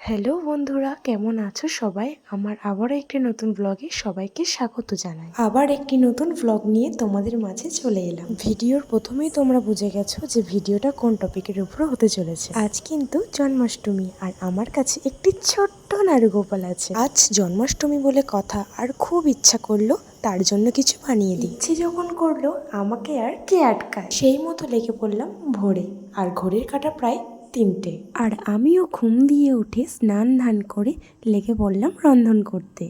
Hello বন্ধুরা, কেমন আছো সবাই? আমার আবারও একটি নতুন ব্লগে সবাইকে স্বাগত জানাই। আবার একটি নতুন ব্লগ নিয়ে তোমাদের মাঝে চলে এলাম। ভিডিওর প্রথমেই তোমরা বুঝে গেছো যে ভিডিওটা কোন টপিকের উপর হতে চলেছে। আজ কিন্তু জন্মাষ্টমী, আর আমার কাছে একটি ছোট্ট নারুগোপাল আছে। আজ জন্মাষ্টমী বলে কথা আর খুব ইচ্ছা করল তার জন্য কিছু বানিয়ে দিচ্ছি ইচ্ছে যখন করল আমাকে আর কে আটকায়? সেই মতো লেগে পড়লাম ভোরে আর ঘড়ির কাটা প্রায় তিনটে। আর আমিও ঘুম দিয়ে উঠে স্নান ধান করে লেগে পড়লাম রন্ধন করতে।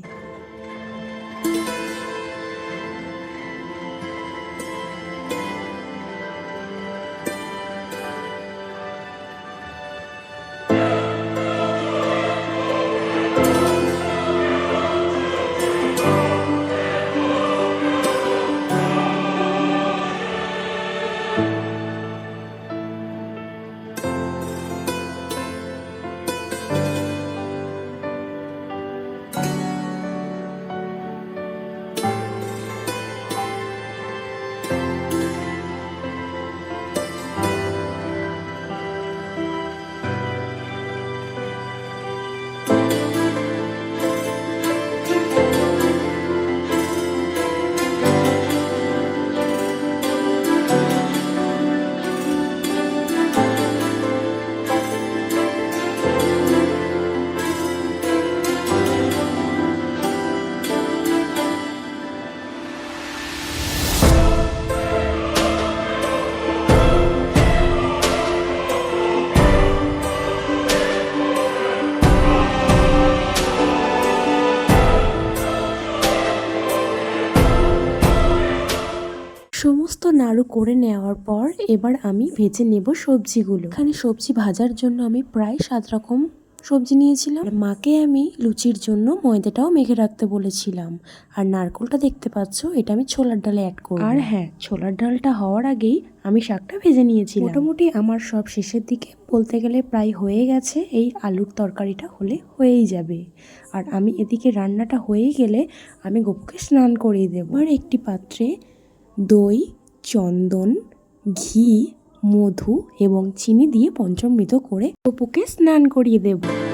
সমস্ত নাড়ু করে নেওয়ার পর এবার আমি ভেজে নেব সবজিগুলো। এখানে সবজি ভাজার জন্য আমি প্রায় সাত রকম সবজি নিয়েছিলাম। মাকে আমি লুচির জন্য ময়দাটাও মেখে রাখতে বলেছিলাম। আর নারকোলটা দেখতে পাচ্ছ এটা আমি ছোলার ডালে অ্যাড করব আর হ্যাঁ ছোলার ডালটা হওয়ার আগেই আমি শাকটা ভেজে নিয়েছিলাম। মোটামুটি আমার সব শেষের দিকে বলতে গেলে প্রায় হয়ে গেছে এই আলুর তরকারিটা হলে হয়েই যাবে। আর আমি এদিকে রান্নাটা হয়ে গেলে আমি গপুকে স্নান করিয়ে দেবো। আর একটি পাত্রে দই চন্দন ঘি মধু এবং চিনি দিয়ে পঞ্চমৃত করে অপুকে স্নান করিয়ে দেব।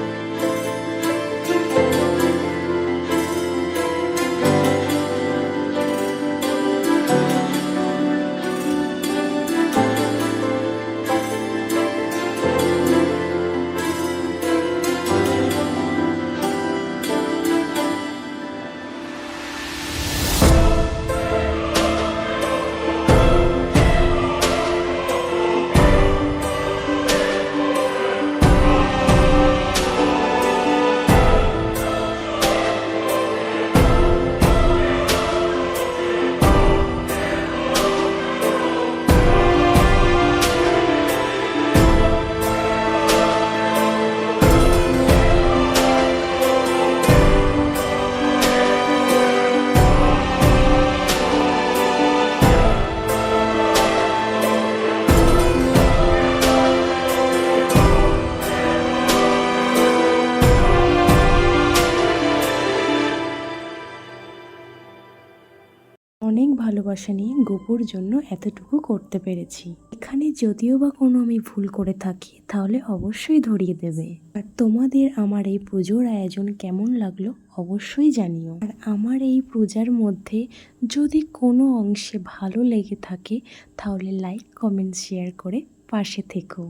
অনেক ভালোবাসা নিয়ে গোপুর জন্য এতটুকু করতে পেরেছি। এখানে যদিও বা কোনো আমি ভুল করে থাকি, তাহলে অবশ্যই ধরিয়ে দেবে। আর তোমাদের আমার এই পুজোর আয়োজন কেমন লাগল অবশ্যই জানিও। আর আমার এই পূজার মধ্যে যদি কোনো অংশে ভালো লেগে থাকে, তাহলে লাইক কমেন্ট শেয়ার করে পাশে থেকো।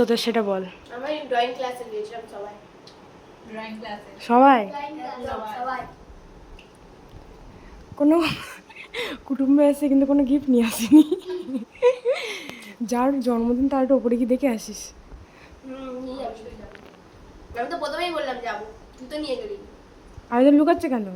তোদের সেটা বল। আমরা ড্রয়িং ক্লাসে সবাই। ড্রয়িং ক্লাসে সবাই? সবাই। কোনো কুটুম্বে এসে কিন্তু কোনো গিফট নিয়ে আসেনি। যার জন্মদিন তার একটু ওপরে কি দেখে আসিস। আমি তো প্রথমেই বললাম যাব তুই তো নিয়ে গেলি। আরেকজন লুকাচ্ছে কেন?